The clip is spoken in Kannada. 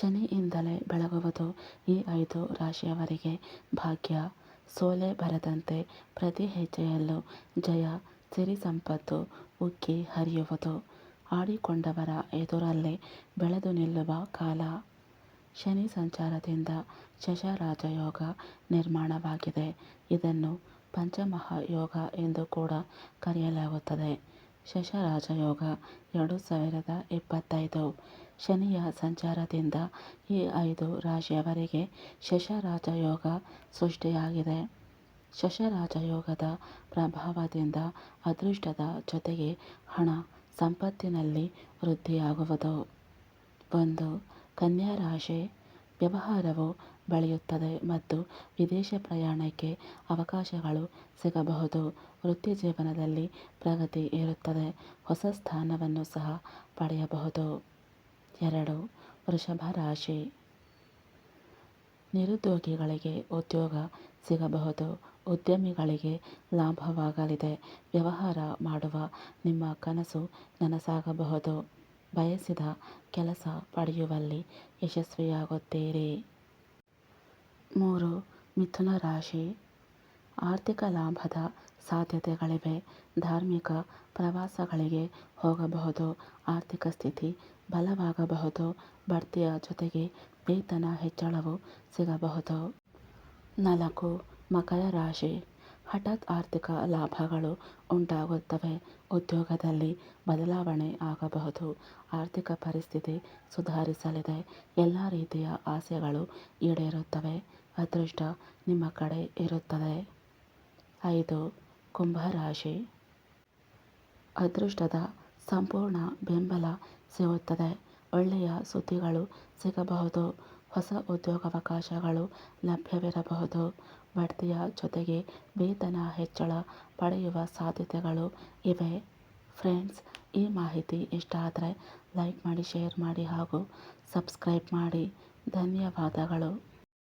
ಶನಿಯಿಂದಲೇ ಬೆಳಗುವುದು ಈ ಐದು ರಾಶಿಯವರಿಗೆ ಭಾಗ್ಯ. ಸೋಲೆ ಬರದಂತೆ ಪ್ರತಿ ಹೆಜ್ಜೆಯಲ್ಲೂ ಜಯ, ಸಿರಿ ಸಂಪತ್ತು ಉಕ್ಕಿ ಹರಿಯುವುದು. ಆಡಿಕೊಂಡವರ ಎದುರಲ್ಲಿ ಬೆಳೆದು ನಿಲ್ಲುವ ಕಾಲ. ಶನಿ ಸಂಚಾರದಿಂದ ಶಶರಾಜಯೋಗ ನಿರ್ಮಾಣವಾಗಿದೆ. ಇದನ್ನು ಪಂಚಮಹಾಯೋಗ ಎಂದು ಕೂಡ ಕರೆಯಲಾಗುತ್ತದೆ. ಶಶರಾಜಯೋಗ ಎರಡು ಸಾವಿರದ ಇಪ್ಪತ್ತೈದು ಶನಿಯ ಸಂಚಾರದಿಂದ ಈ ಐದು ರಾಶಿಯವರಿಗೆ ಶಶರಾಜಯೋಗ ಸೃಷ್ಟಿಯಾಗಿದೆ. ಶಶರಾಜಯೋಗದ ಪ್ರಭಾವದಿಂದ ಅದೃಷ್ಟದ ಜೊತೆಗೆ ಹಣ ಸಂಪತ್ತಿನಲ್ಲಿ ವೃದ್ಧಿಯಾಗುವುದು. ಒಂದು, ಕನ್ಯಾ ರಾಶಿ. ವ್ಯವಹಾರವು ಬೆಳೆಯುತ್ತದೆ ಮತ್ತು ವಿದೇಶ ಪ್ರಯಾಣಕ್ಕೆ ಅವಕಾಶಗಳು ಸಿಗಬಹುದು. ವೃತ್ತಿ ಜೀವನದಲ್ಲಿ ಪ್ರಗತಿ ಇರುತ್ತದೆ ಹೊಸ ಸ್ಥಾನವನ್ನು ಸಹ ಪಡೆಯಬಹುದು. ಎರಡು, ವೃಷಭ ರಾಶಿ. ನಿರುದ್ಯೋಗಿಗಳಿಗೆ ಉದ್ಯೋಗ ಸಿಗಬಹುದು, ಉದ್ಯಮಿಗಳಿಗೆ ಲಾಭವಾಗಲಿದೆ. ವ್ಯವಹಾರ ಮಾಡುವ ನಿಮ್ಮ ಕನಸು ನನಸಾಗಬಹುದು. ಬಯಸಿದ ಕೆಲಸ ಪಡೆಯುವಲ್ಲಿ ಯಶಸ್ವಿಯಾಗುತ್ತೀರಿ. ಮೂರು, ಮಿಥುನ ರಾಶಿ. ಆರ್ಥಿಕ ಲಾಭದ ಸಾಧ್ಯತೆಗಳಿವೆ. ಧಾರ್ಮಿಕ ಪ್ರವಾಸಗಳಿಗೆ ಹೋಗಬಹುದು. ಆರ್ಥಿಕ ಸ್ಥಿತಿ ಬಲವಾಗಬಹುದು. ಬಡ್ತಿಯ ಜೊತೆಗೆ ವೇತನ ಹೆಚ್ಚಳವೂ ಸಿಗಬಹುದು. ನಾಲ್ಕು, ಮಕರ ರಾಶಿ. ಹಠಾತ್ ಆರ್ಥಿಕ ಲಾಭಗಳು ಉಂಟಾಗುತ್ತವೆ. ಉದ್ಯೋಗದಲ್ಲಿ ಬದಲಾವಣೆ ಆಗಬಹುದು. ಆರ್ಥಿಕ ಪರಿಸ್ಥಿತಿ ಸುಧಾರಿಸಲಿದೆ. ಎಲ್ಲ ರೀತಿಯ ಆಸೆಗಳು ಈಡೇರುತ್ತವೆ. ಅದೃಷ್ಟ ನಿಮ್ಮ ಕಡೆ ಇರುತ್ತದೆ. ಐದು, ಕುಂಭರಾಶಿ. ಅದೃಷ್ಟದ ಸಂಪೂರ್ಣ ಬೆಂಬಲ ಸಿಗುತ್ತದೆ. ಒಳ್ಳೆಯ ಸುದ್ದಿಗಳು ಸಿಗಬಹುದು. ಹೊಸ ಉದ್ಯೋಗಾವಕಾಶಗಳು ಲಭ್ಯವಿರಬಹುದು. ಬಡ್ತಿಯ ಜೊತೆಗೆ ವೇತನ ಹೆಚ್ಚಳ ಪಡೆಯುವ ಸಾಧ್ಯತೆಗಳು ಇವೆ. ಫ್ರೆಂಡ್ಸ್, ಈ ಮಾಹಿತಿ ಇಷ್ಟ ಆದರೆ ಲೈಕ್ ಮಾಡಿ, ಶೇರ್ ಮಾಡಿ ಹಾಗೂ ಸಬ್ಸ್ಕ್ರೈಬ್ ಮಾಡಿ. ಧನ್ಯವಾದಗಳು.